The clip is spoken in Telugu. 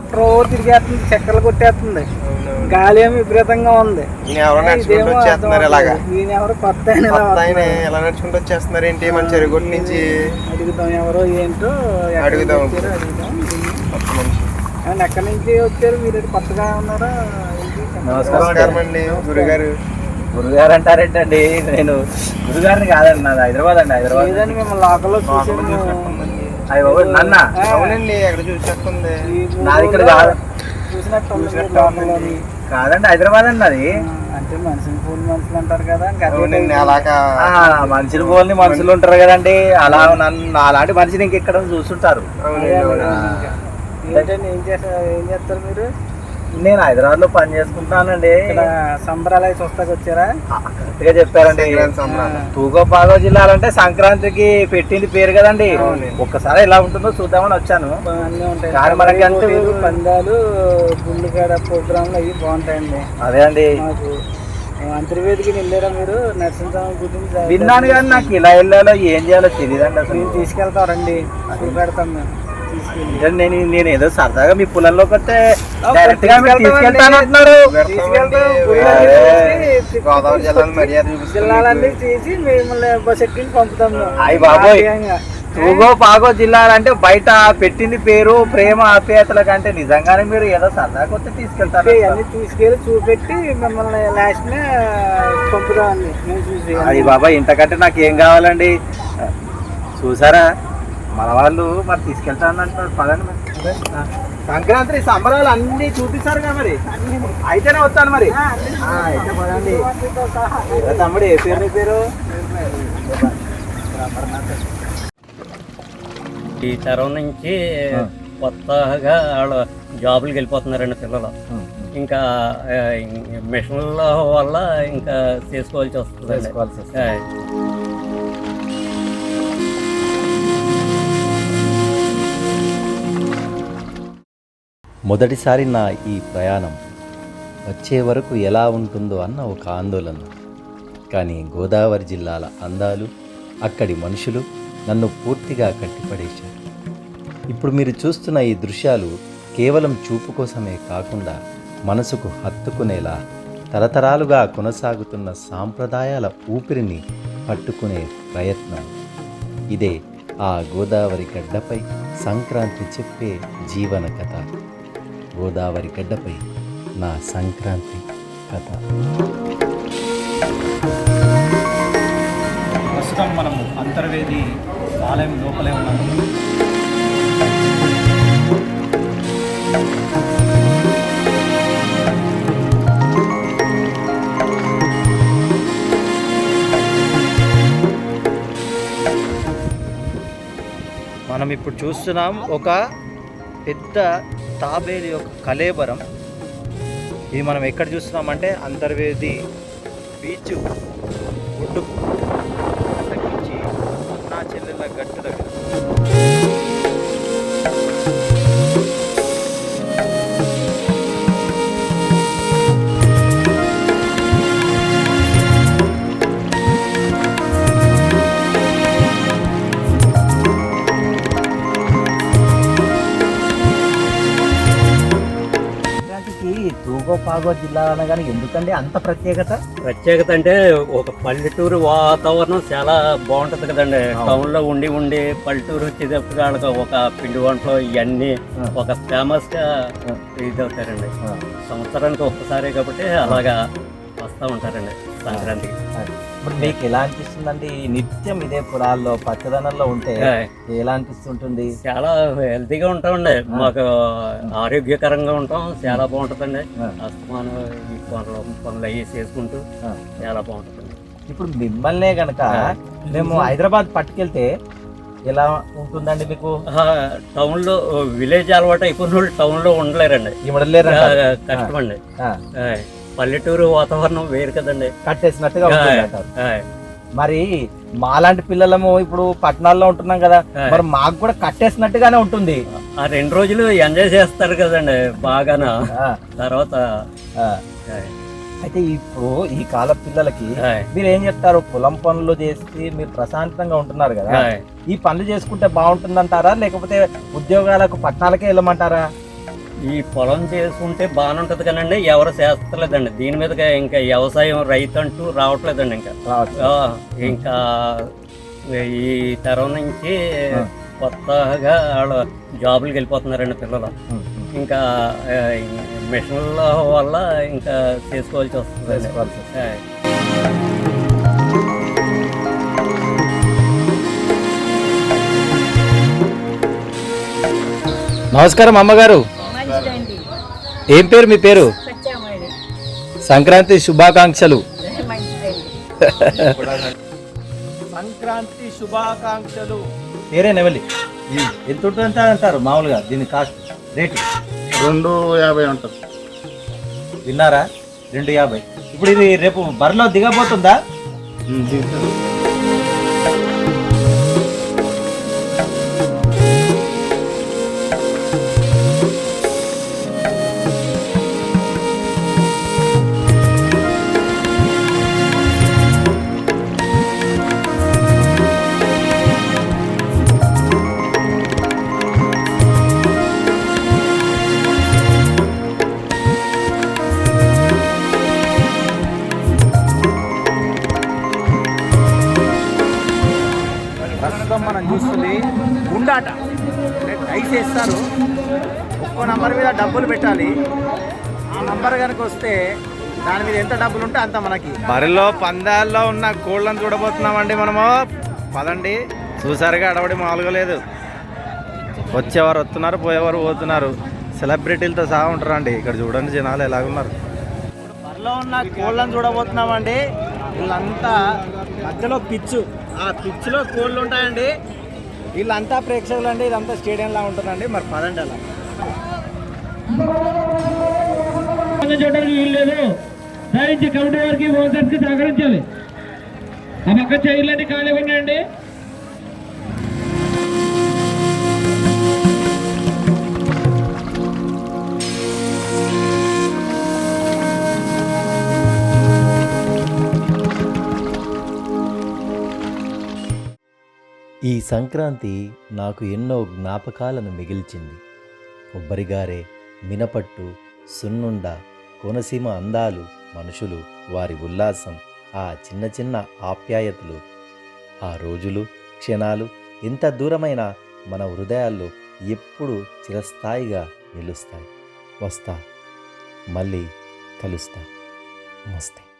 ఎప్పుడో తిరిగేస్తుంది చక్కర్లు కొట్టేస్తుంది. గాలి ఏమి విపరీతంగా ఉంది. ఎవరో కొత్త. ఎలా నడుచుకుంటూ వచ్చేస్తున్నారు ఏంటి? మన చెరుగొట్టు నుంచి అడుగుదాం ఎవరో ఏంటో ఎక్కడి అడుగుదాం. ఎక్కడి నుంచి వచ్చారు? మీరు కొత్తగా ఉన్నారా? నమస్కారం. అండి. గురుగారు. గురుగారు అంటారేంటండి? నేను గురుగారిని కాదండి నాది హైదరాబాద్ అండి హైదరాబాద్. మిమ్మల్ని లోకల్లో చూసాను నన్న. అవునండి ఎక్కడ చూసేస్తుంది? ఈ నాది ఇక్కడ కాదు. కాదండి హైదరాబాద్ అండి అది. అంటే మనిషిని పూలు మనుషులు అంటారు కదా అవునండి. అలాగా. మనుషులు పోలని మనుషులు ఉంటారు కదండి. అలా నన్ను అలాంటి మనిషిని ఇంకెక్కడ చూస్తుంటారు. ఏం చేస్తారు ఏం చేస్తారు మీరు? నేను హైదరాబాద్లో పని చేసుకుంటానండి. ఇక్కడ సంబరాలు చూస్తాకి వచ్చారా? కరెక్ట్గా చెప్పారండి. సంబరాలు. తూగోపాగో జిల్లాలంటే సంక్రాంతికి పెట్టింది పేరు కదండి. ఒక్కసారి ఎలా ఉంటుందో చూద్దామని వచ్చాను. అన్నీ ఉంటాయి. మనకి పోటీలు, పందాలు గుండెకాడ ప్రోగ్రాంలు అవి బాగుంటాయండి. అదే అండి. అంతర్వేదికి వెళ్ళారా మీరు? నరసింహస్వామి గురించి విన్నాను కానీ నాకు ఇలా వెళ్ళాలో ఏం చేయాలో తెలియదండి అసలు. మేము తీసుకెళ్తాం రండి. చూపెడతాం మేము. అంటే నేను నేను ఏదో సరదాగా మీ పొలంలోకి వస్తే డైరెక్ట్గా మీరు. తీసుకెళ్తాను అంటున్నారు గోదావరి జిల్లాలో మర్యాద జిల్లాలన్నీ చేసి మిమ్మల్ని బస్ ఎక్కించి పంపుతాం. మేము. అయ్ బాబోయ్. తూగో పాగో జిల్లాలంటే బయట పెట్టింది పేరు ప్రేమ ఆప్యాయతల కంటే నిజంగానే మీరు ఏదో సరదాగా వస్తే తీసుకెళ్తారు. అంటే అన్ని తీసుకెళ్ళి చూపెట్టి మిమ్మల్ని లాస్ట్ చూసి అది బాబా ఇంతకంటే నాకు ఏం కావాలండి? చూసారా? మన వాళ్ళు మరి తీసుకెళ్తాను అంటున్నారు. పదండి మరి. సంక్రాంతి సంబరాలు అన్ని చూపిస్తారు కదా మరి. అయితేనే వస్తాను మరి. ఆ, అయితే పదండి. తమ్ముడు ఏ పేరు పేరు? ఈ తరం నుంచి కొత్తగా వాళ్ళు జాబులకి వెళ్ళిపోతున్నారండి పిల్లలు. ఇంకా మిషన్ల వల్ల ఇంకా చేసుకోవాల్సి వస్తుంది. మొదటిసారి నా ఈ ప్రయాణం వచ్చే వరకు ఎలా ఉంటుందో అన్న ఒక ఆందోళన. కానీ గోదావరి జిల్లాల అందాలు అక్కడి మనుషులు నన్ను పూర్తిగా కట్టిపడేశారు. ఇప్పుడు మీరు చూస్తున్న ఈ దృశ్యాలు కేవలం చూపు కోసమే కాకుండా మనసుకు హత్తుకునేలా తరతరాలుగా కొనసాగుతున్న సాంప్రదాయాల ఊపిరిని పట్టుకునే ప్రయత్నం ఇదే ఆ గోదావరి గడ్డపై సంక్రాంతి చెప్పే జీవన కథ. గోదావరి గడ్డపై నా సంక్రాంతి కథ. ప్రస్తుతం మనము అంతర్వేది ఆలయం లోపలే ఉన్నాము మనం ఇప్పుడు చూస్తున్నాం ఒక పెద్ద తాబేలు యొక్క కలేబరం. ఇది మనం ఎక్కడ చూస్తున్నామంటే అంతర్వేది బీచ్ ఒడ్డు తగ్గించి నా చెల్లెల గట్టు దగ్గర. పాగో జిల్లా అనగానే ఎందుకండి అంత ప్రత్యేకత ప్రత్యేకత అంటే ఒక పల్లెటూరు వాతావరణం చాలా బాగుంటుంది కదండి. టౌన్లో ఉండి ఉండి పల్లెటూరు వచ్చేటప్పుడు ఒక పిండి వంటలు ఇవన్నీ. ఒక ఫేమస్గా. ఇది అవుతారండి. సంవత్సరానికి ఒక్కసారే కాబట్టి అలాగా వస్తూ ఉంటారండి సంక్రాంతికి ఇప్పుడు మీకు ఎలా అనిపిస్తుందండి? ఈ నిత్యం ఇదే పొలాల్లో పచ్చదనంలో ఉంటే. ఎలా అనిపిస్తుంటుంది? చాలా హెల్తీగా ఉంటామండి. మాకు ఆరోగ్యకరంగా ఉంటాం. చాలా బాగుంటుందండి. అస్తమానం పనులు పనులు అవి చేసుకుంటూ. చాలా బాగుంటుందండి. ఇప్పుడు మిమ్మల్నే గనక ఆ. మేము హైదరాబాద్ పట్టుకెళ్తే ఎలా ఉంటుందండి మీకు? టౌన్లో విలేజ్ అలవాటు అయిపోయిన వాళ్ళు టౌన్లో ఉండలేరండి ఇవ్వడలేరు ఆ, కష్టమండి ఆ, పల్లెటూరు వాతావరణం వేరు కదండి. కట్టేసినట్టుగా ఉంటుంది అంటారు. మరి మాలాంటి పిల్లలము ఇప్పుడు పట్టణాల్లో ఉంటున్నాం కదా. మరి మాకు కూడా కట్టేసినట్టుగానే ఉంటుంది. ఆ రెండు రోజులు ఎంజాయ్ చేస్తారు కదండి బాగాన. ఆ, తర్వాత ఆ. అయితే ఇప్పుడు ఈ కాల పిల్లలకి మీరు ఏం చెప్తారు? పొలం పనులు చేసి మీరు ప్రశాంతంగా ఉంటున్నారు కదా. ఈ పనులు చేసుకుంటే బాగుంటుందంటారా? లేకపోతే ఉద్యోగాలకు పట్టణాలకే వెళ్ళమంటారా? ఈ పొలం చేసుకుంటే బాగానే ఉంటుంది కానండి ఎవరు చేస్తలేదండి. దీని మీదగా ఇంకా వ్యవసాయం రైతు అంటూ రావట్లేదండి ఇంకా. ఇంకా ఈ తరం నుంచి కొత్తగా వాళ్ళు జాబులకి వెళ్ళిపోతున్నారండి పిల్లలు. ఇంకా మిషన్ల వల్ల ఇంకా చేసుకోవాల్సి వస్తుంది. నమస్కారం అమ్మగారు. ఏం పేరు మీ పేరు? సంక్రాంతి శుభాకాంక్షలు. సంక్రాంతి శుభాకాంక్షలు. పేరే నెవలి? ఎంత ఉంటుంది అంటారు మామూలుగా దీని కాస్ట్ రేటు. రెండు యాభై ఉంటుంది విన్నారా? రెండు యాభై. ఇప్పుడు ఇది రేపు బరిలో దిగబోతుందా? ప్రస్తుతం మనం చూస్తుంది. గుండాట. డైస్ వేస్తారు ఒక్కో నంబర్ మీద డబ్బులు పెట్టాలి. ఆ నంబర్ కనుక వస్తే దాని మీద ఎంత డబ్బులు ఉంటే అంత మనకి. బరిలో పందాల్లో ఉన్న కోళ్ళని చూడబోతున్నామండి మనము. పదండి. చూసారుగా అడవడి మామూలుగా లేదు వచ్చేవారు వస్తున్నారు పోయేవారు పోతున్నారు. సెలబ్రిటీలతో సహా ఉంటారండి. ఇక్కడ చూడండి జనాలు ఎలాగున్నారు. బరిలో ఉన్న కోళ్ళని చూడబోతున్నామండి. వీళ్ళంతా మధ్యలో పిచ్చు. ఆ పిచ్చులో కోళ్ళు ఉంటాయండి. వీళ్ళంతా ప్రేక్షకులు అండి ఇదంతా స్టేడియం లా ఉంటుందండి. మరి పదండి అలా. చూడడానికి వీలు లేదు. దయించి కమిటీ వారికి ఓటర్స్కి సహకరించాలి. ఆ పక్క చైర్లన్నీ ఖాళీ ఉన్నాయండి. ఈ సంక్రాంతి నాకు ఎన్నో జ్ఞాపకాలను మిగిల్చింది. కొబ్బరిగారే మినపట్టు సున్నుండ కోనసీమ అందాలు మనుషులు వారి ఉల్లాసం ఆ చిన్న చిన్న ఆప్యాయతలు. ఆ రోజులు క్షణాలు ఎంత దూరమైన మన హృదయాల్లో ఎప్పుడు చిరస్థాయిగా నిలుస్తాయి. వస్తా. మళ్ళీ కలుస్తా. నమస్తే.